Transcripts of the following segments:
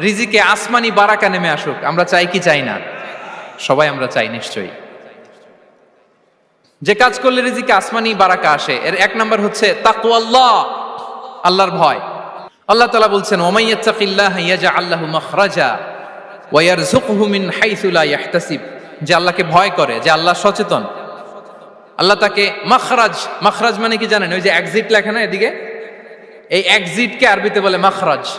রিজিকে আসমানি বারাকা নেমে আসুক, আমরা চাই কি চাই না? সবাই আমরা চাই, নিশ্চয়ই। যে কাজ করলে রিজিকে আসমানি বারাকা আসে, এর এক নম্বর হচ্ছে তাকুয়াল্লাহ, আল্লাহর ভয়। আল্লাহ তাআলা বলছেন ওমাইয়াত্তাকিল্লাহ ইয়াজআল্লাহু মাখরাজা ওয়া ইয়ারযুকহু মিন হাইথু লা ইয়াহতাসিব। যে আল্লাহকে ভয় করে, যে আল্লাহ সচেতন। আল্লাহ তাকে মাখরাজ মাখরাজ মানে কি জানেন? ওই যে এক্সিট লেখা না এদিকে? এই এক্সিটকে আরবিতে বলে মাখরাজ।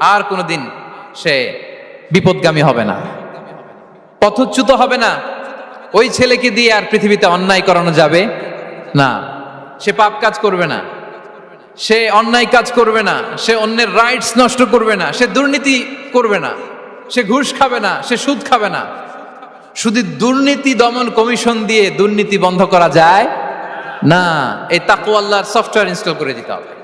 আর কোনোদিন সে বিপদগামী হবে না। পথচ্যুত হবে না। ওই ছেলেকে দিয়ে আর পৃথিবীতে অন্যায় করানো যাবে না। সে পাপ কাজ করবে না। সে অন্যায় কাজ করবে না। সে অন্যের রাইটস নষ্ট করবে না। সে দুর্নীতি করবে না। সে ঘুষ খাবে না। সে সুদ খাবে না। শুধু দুর্নীতি দমন কমিশন দিয়ে দুর্নীতি বন্ধ করা যায় না। এই তাকু সফটওয়্যার ইনস্টল করে দিতে হবে।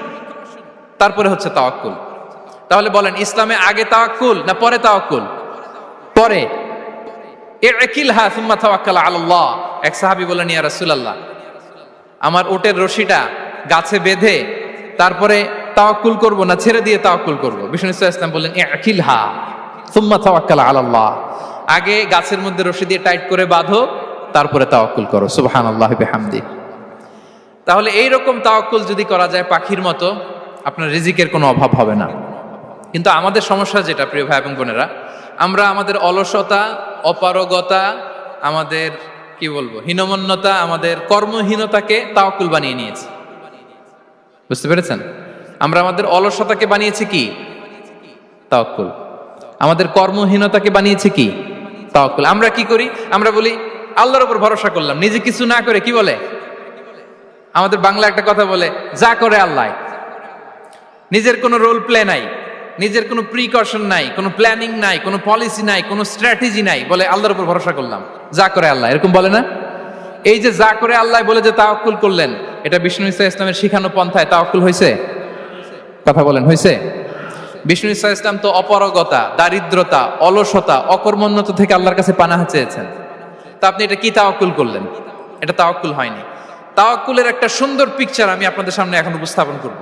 তারপরে হচ্ছে তাওয়াক্কুল। তাহলে বলেন, ইসলামে আগে তাওয়াক্কুল না পরে তাওয়াক্কুল? পরে। একিল হা সুম্মা তাওয়াক্কাল আলাল্লাহ। এক সাহাবী বলেন ইয়া রাসূলুল্লাহ, আমার ওটের রশিটা গাছে বেঁধে তারপরে তাওয়াক্কুল করব না, ছেড়ে দিয়ে তাওয়াক্কুল করব? বিষ্ণু ইসলাম বললেন একিল হা সুম্মা তাওয়াক্কাল আলাল্লাহ। আগে গাছের মধ্যে রশি দিয়ে টাইট করে বাঁধো, তারপরে তাওয়াক্কুল করো। সুবহানাল্লাহি বিহামদি। তাহলে এই রকম তাওয়াক্কুল যদি করা যায় পাখির মতো আপনার রিজিকের কোনো অভাব হবে না। কিন্তু আমাদের সমস্যা যেটা, প্রিয় ভাই এবং বোনেরা, আমরা আমাদের অলসতা, অপারগতা, আমাদের, কি বলব, হীনমন্যতা, আমাদের কর্মহীনতাকে তাওয়াক্কুল বানিয়ে নিয়েছি। বুঝতে পেরেছেন? আমরা আমাদের অলসতাকে বানিয়েছি কি? তাওয়াক্কুল। আমাদের কর্মহীনতাকে বানিয়েছি কি? তাওয়াক্কুল। আমরা কি করি? আমরা বলি, আল্লাহর উপর ভরসা করলাম। নিজে কিছু না করে কি বলে? আমাদের বাংলা একটা কথা বলে, যা করে আল্লাহ নিজের কোনো রোল প্লে নাই, নিজের কোনো প্রিকশন নাই, কোনো প্ল্যানিং নাই, কোনো পলিসি নাই, কোনো স্ট্র্যাটেজি নাই, বলে আল্লাহর উপর ভরসা করলাম। যা করে আল্লাহ, এরকম বলে না? এই যে যা করে আল্লাহ বলে যে তাওয়াক্কুল করলেন, এটা বিষ্ণু ইসা ইসলামের শিখানো পন্থায় তাওয়াক্কুল হয়েছে? কথা বলেন, হয়েছে? বিষ্ণু ইসা ইসলাম তো অপরগতা, দারিদ্রতা, অলসতা, অকর্মণ্যতা থেকে আল্লাহর কাছে পানাহা চেয়েছেন। তা আপনি এটা কি তাওয়াক্কুল করলেন? এটা তাওয়াক্কুল হয়নি। তাওয়াক্কুলের একটা সুন্দর পিকচার আমি আপনাদের সামনে এখন উপস্থাপন করব।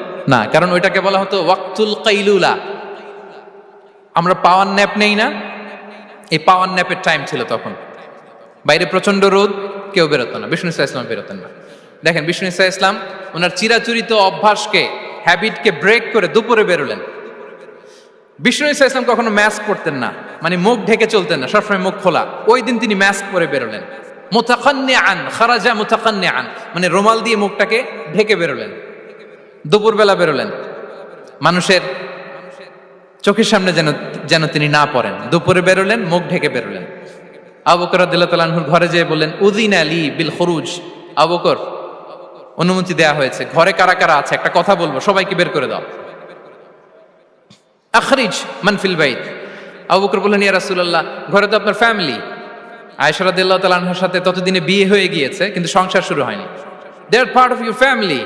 না, কারণ ওইটাকে বলা হতো ওয়াক্তুল কাইলুলা। আমরা পাওয়ার ন্যাপ নেই না? এই পাওয়ার ন্যাপের টাইম ছিল তখন। বাইরে প্রচণ্ড রোদ, কেউ বেরোতো না। বিষ্ণু ইসা ইসলাম বেরোতেন না। দেখেন, বিষ্ণু ইসা ইসলাম ওনার চিরাচরিত অভ্যাসকে হ্যাবিটকে ব্রেক করে দুপুরে বেরোলেন। বিষ্ণু ইসা ইসলাম কখনো ম্যাস্ক পরতেন না। মানে মুখ ঢেকে চলতেন না, সবসময় মুখ খোলা। ওই দিন তিনি ম্যাস্ক পরে বেরোলেন। মোতাকান্নে আন খারাজা মোতাকান্নে আন মানে রোমাল দিয়ে মুখটাকে ঢেকে বেরোলেন। দুপুরবেলা বেরোলেন। মানুষের চোখের সামনে যেন যেন তিনি না পড়েন। দুপুরে বেরোলেন, মুখ ঢেকে বেরোলেন। আবকর আদিল্লাহুর ঘরে যেয়ে বললেন উদিন আলী বিল খরুজ। আবকর অনুমতি দেয়া হয়েছে। ঘরে কারা কারা আছে? একটা কথা বলব, সবাইকে বের করে দাও। আখরিজ মানফিল বাইত। আবু বকর বললেন, ইয়া রাসূলুল্লাহ, ঘরে তো আপনার ফ্যামিলি। আয়েশা রাদিয়াল্লাহু তাআলার সাথে ততদিনে বিয়ে হয়ে গিয়েছে, কিন্তু সংসার শুরু হয়নি। They are part of your family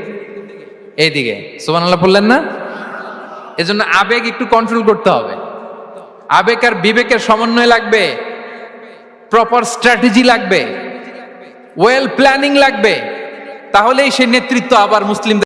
এইদিকে সোমান আল্লাহ বললেন না? এজন্য আবেগ একটু কন্ট্রোল করতে হবে। আবেগ আর বিবেকের সমন্বয় লাগবে। প্রপার স্ট্র্যাটেজি লাগবে। ওয়েল প্ল্যানিং লাগবে। তাহলেই সে নেতৃত্ব আবার মুসলিম